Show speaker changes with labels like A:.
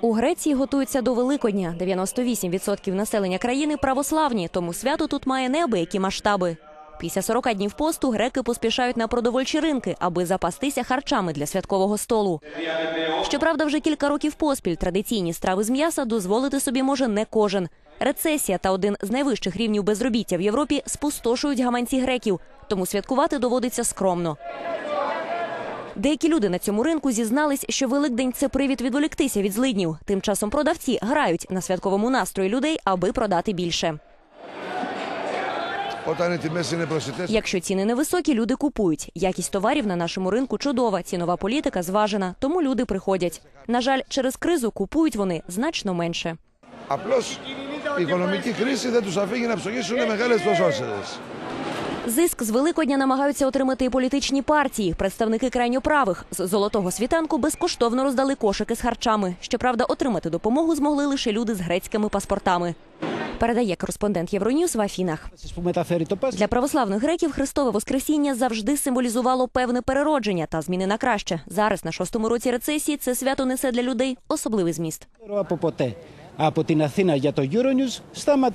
A: У Греції готуються до Великодня. 98% населення країни православні, тому свято тут має неабиякі масштаби. Після 40 днів посту греки поспішають на продовольчі ринки, аби запастися харчами для святкового столу. Щоправда, вже кілька років поспіль традиційні страви з м'яса дозволити собі може не кожен. Рецесія та один з найвищих рівнів безробіття в Європі спустошують гаманці греків, тому святкувати доводиться скромно. Деякі люди на цьому ринку зізнались, що Великдень це привід відволіктися від злиднів. Тим часом продавці грають на святковому настрої людей, аби продати більше.
B: Όταν οι τιμές είναι προσιτές,
A: Якщо ціни невисокі, люди купують. Якість товарів на нашому ринку чудова, цінова політика зважена, тому люди приходять. На жаль, через кризу купують вони значно менше.
B: απλώς η οικονομική κρίση δεν τους αφήνει να ψωνίσουν μεγάλες ποσότητες.
A: Зиск з Великодня намагаються отримати і політичні партії. Представники крайньо правих з золотого світанку безкоштовно роздали кошики з харчами. Щоправда, отримати допомогу змогли лише люди з грецькими паспортами. Передає кореспондент Євроньюз в Афінах. Для православних греків Христове Воскресіння завжди символізувало певне переродження та зміни на краще. Зараз на шостому році рецесії це свято несе для людей особливий зміст.
C: А потінасина я то юронюс стама